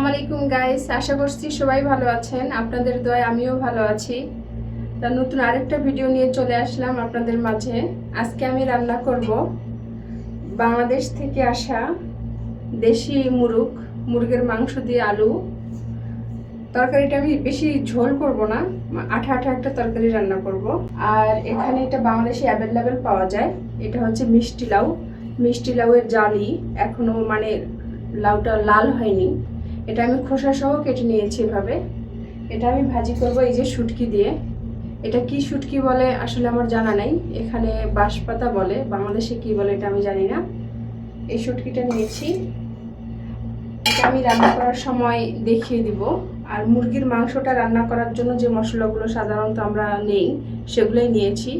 আসসালামু আলাইকুম গাইস আশা করছি সবাই ভালো আছেন। আপনাদের দোয়ায় আমিও ভালো আছি। তা নতুন আরেকটা ভিডিও নিয়ে চলে আসলাম আপনাদের মাঝে। আজকে আমি রান্না করব বাংলাদেশ থেকে আসা দেশি মুরগ মুরগের মাংস দিয়ে আলু। তরকারিটা আমি বেশি ঝোল করব না, আঠা আঠা একটা তরকারি রান্না করব। আর এখানে এটা বাংলাদেশে অ্যাভেলেবেল পাওয়া যায়। এটা হচ্ছে মিষ্টি লাউ। মিষ্টি লাউয়ের জালি এখনও মানে লাউটা লাল হয়নি। এটা আমি খোসা সহ কেটে নিয়েছি এভাবে। এটা আমি ভাজি করব এই যে শুটকি দিয়ে। এটা কি শুটকি বলে আসলে আমার জানা নেই। এখানে বাঁশপাতা বলে। বাংলাদেশে কি বলে এটা আমি জানি না। এই শুটকিটা নিয়েছি। এটা আমি রান্না করার সময় দেখিয়ে দিব। আর মুরগির মাংসটা রান্না করার জন্য যে মশলাগুলো সাধারণত আমরা নেই, সেগুলোই নিয়েছি।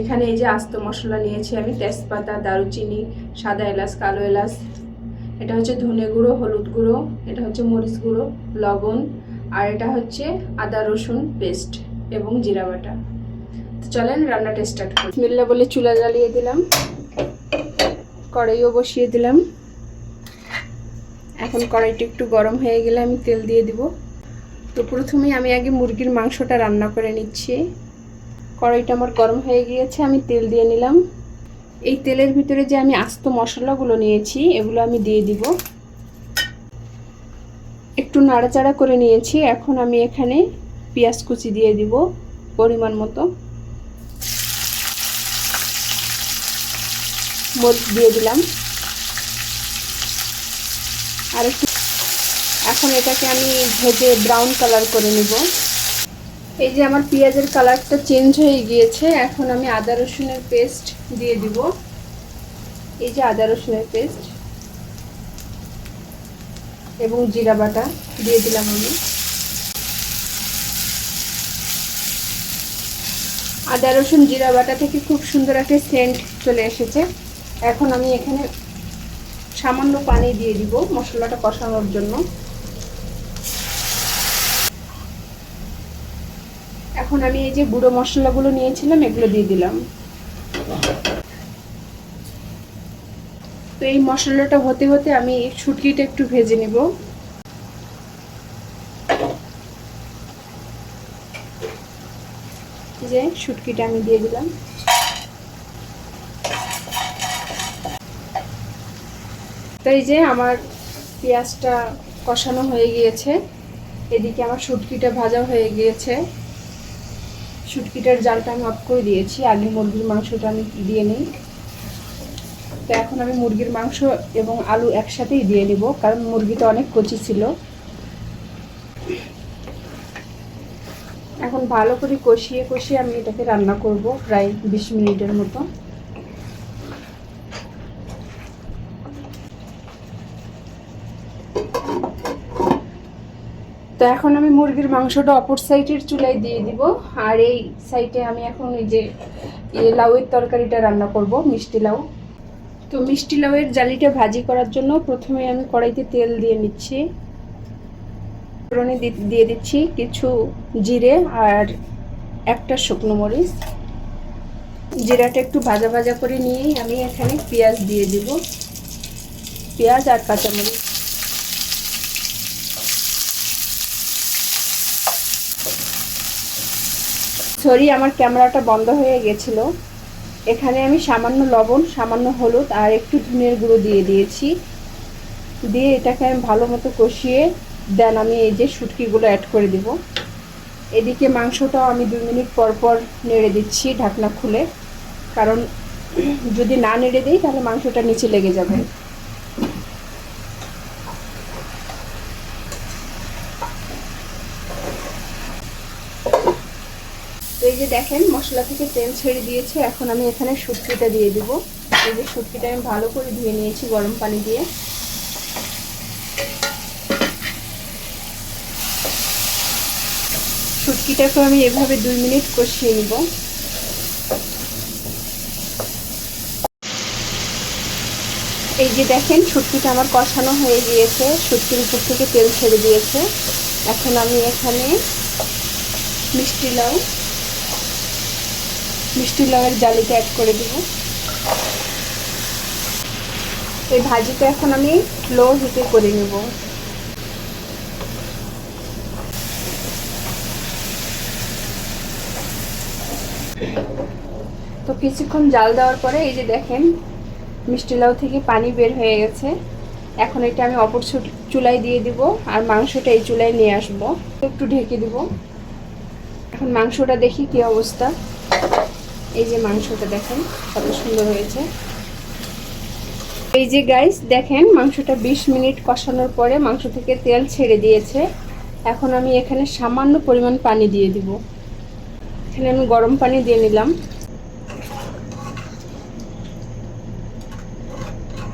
এখানে এই যে আস্ত মশলা নিয়েছি আমি। তেজপাতা, দারুচিনি, সাদা এলাচ, কালো এলাচ এটা হচ্ছে ধনে গুঁড়ো, হলুদ গুঁড়ো, এটা হচ্ছে মরিচ গুঁড়ো, লবণ, আর এটা হচ্ছে আদা রসুন পেস্ট এবং জিরা বাটা। তো চলেন রান্নাটা স্টার্ট করি। মিল্লা বলে চুলা জ্বালিয়ে দিলাম, কড়াইও বসিয়ে দিলাম। এখন কড়াইটি একটু গরম হয়ে গেলে আমি তেল দিয়ে দিব। তো প্রথমেই আমি আগে মুরগির মাংসটা রান্না করে নিচ্ছি। কড়াইটা আমার গরম হয়ে গিয়েছে, আমি তেল দিয়ে নিলাম। এই তেলের ভিতরে যে আমি আস্ত মশলাগুলো নিয়েছি, এগুলো আমি দিয়ে দিব। একটু নাড়াচাড়া করে নিয়েছি, এখন আমি এখানে পেঁয়াজ কুচি দিয়ে দিব পরিমাণ মতো। মরিচ দিয়ে দিলাম। আর একটু এখন এটাকে আমি ভেজে ব্রাউন কালার করে নেব। এই যে আমার পেঁয়াজের কালারটা চেঞ্জ হয়ে গিয়েছে, এখন আমি আদা রসুনের পেস্ট দিয়ে দিব। এই যে আদা রসুনের পেস্ট এবং জিরা বাটা দিয়ে দিলাম আমি। আদা রসুন, জিরা বাটা থেকে খুব সুন্দর একটা সেন্ট চলে এসেছে। এখন আমি এখানে সামান্য পানি দিয়ে দিব মশলাটা কষানোর জন্য। এখন আমি এই যে গুঁড়ো মশলাগুলো নিয়েছিলাম, এগুলো দিয়ে দিলাম। তো এই মশলাটা হতে হতে আমি শুটকিটা একটু ভেজে নেব। যে শুটকিটা আমি দিয়ে দিলাম। তো এই যে আমার পেঁয়াজটা কষানো হয়ে গিয়েছে। এদিকে আমার শুটকিটা ভাজা হয়ে গিয়েছে। শুটকিটার জালটা আমি অফ করে দিয়েছি। আগে মুরগির মাংসটা আমি দিয়ে নিই। তো এখন আমি মুরগির মাংস এবং আলু একসাথেই দিয়ে নিব, কারণ মুরগিটা অনেক কচি ছিল। এখন ভালো করে কষিয়ে কষিয়ে আমি এটাকে রান্না করব প্রায় বিশ মিনিটের মতো। তো এখন আমি মুরগির মাংসটা অপর সাইডের চুলায় দিয়ে দিব। আর এই সাইডে আমি এখন এই যে লাউয়ের তরকারিটা রান্না করব, মিষ্টি লাউ। তো মিষ্টি লাউয়ের জালিটা ভাজি করার জন্য প্রথমে আমি কড়াইতে তেল দিয়ে নিচ্ছি। ফোড়নে দিয়ে দিচ্ছি কিছু জিরে আর একটা শুকনো মরিচ। জিরাটা একটু ভাজা ভাজা করে নিয়েই আমি এখানে পেঁয়াজ দিয়ে দিব। পেঁয়াজ আর কাঁচামরিচ। সরি, আমার ক্যামেরাটা বন্ধ হয়ে গেছিল। এখানে আমি সামান্য লবণ, সামান্য হলুদ আর একটু ধুনের গুঁড়ো দিয়ে দিয়েছি। দিয়ে এটাকে আমি ভালো মতো কষিয়ে, দেন আমি এই যে শুটকিগুলো অ্যাড করে দিব। এদিকে মাংসটাও আমি দুই মিনিট পর পর নেড়ে দিচ্ছি ঢাকনা খুলে। কারণ যদি না নেড়ে দিই, তাহলে মাংসটা নিচে লেগে যাবে। যে দেখেন, মশলা থেকে তেল ছেড়ে দিয়েছে, এখন আমি এখানে শুটকিটা দিয়ে দিব। এই যে শুটকিটা আমি ভালো করে ধুয়ে নিয়েছি গরম পানি দিয়ে। শুটকিটাকে আমি এভাবে দুই মিনিট কষিয়ে নিব। এই যে দেখেন, শুটকিটা আমার কষানো হয়ে গিয়েছে, শুটকির উপর থেকে তেল ছেড়ে দিয়েছে। এখন আমি এখানে মিষ্টি লাউ মিষ্টি লবণের জালিটা অ্যাড করে দেব। এই ভাজিটা এখন আমি লো হিটে করে নেব। তো কিছুক্ষণ জাল দেওয়ার পরে এই যে দেখেন, মিষ্টি লাউ থেকে পানি বের হয়ে গেছে। এখন এটা আমি অপর চুলায় দিয়ে দিব আর মাংসটা এই চুলায় নিয়ে আসব। একটু ঢেকে দিব। এখন মাংসটা দেখি কি অবস্থা। এই যে মাংসটা দেখেন, কত সুন্দর হয়েছে। এই যে গাইস দেখেন, মাংসটা 20 মিনিট কষানোর পরে মাংস থেকে তেল ছেড়ে দিয়েছে। এখন আমি এখানে সামান্য পরিমাণ পানি দিয়ে দিব। এখানে আমি গরম পানি দিয়ে নিলাম।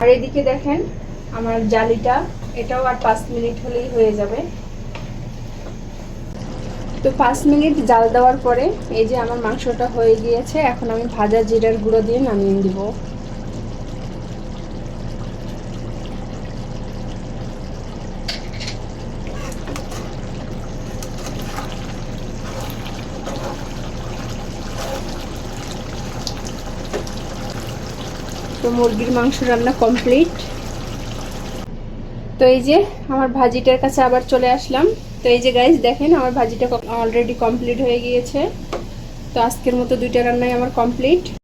আর এদিকে দেখেন, আমার জালিটা, এটাও আর পাঁচ মিনিট হলেই হয়ে যাবে। তো পাঁচ মিনিট জাল দেওয়ার পরে এই যে আমার মাংসটা হয়ে গিয়েছে, এখন আমি ভাজা জিরার গুঁড়ো দিয়ে নামিয়ে দিব তো মুরগির মাংস রান্না কমপ্লিট তো এই যে আমার ভাজিটার কাছে আবার চলে আসলাম। তো এই যে গাইজ দেখেন আমার ভাজিটা অলরেডি কমপ্লিট হয়ে গিয়েছে। তো আজকের মতো দুইটা রান্নাই আমার কমপ্লিট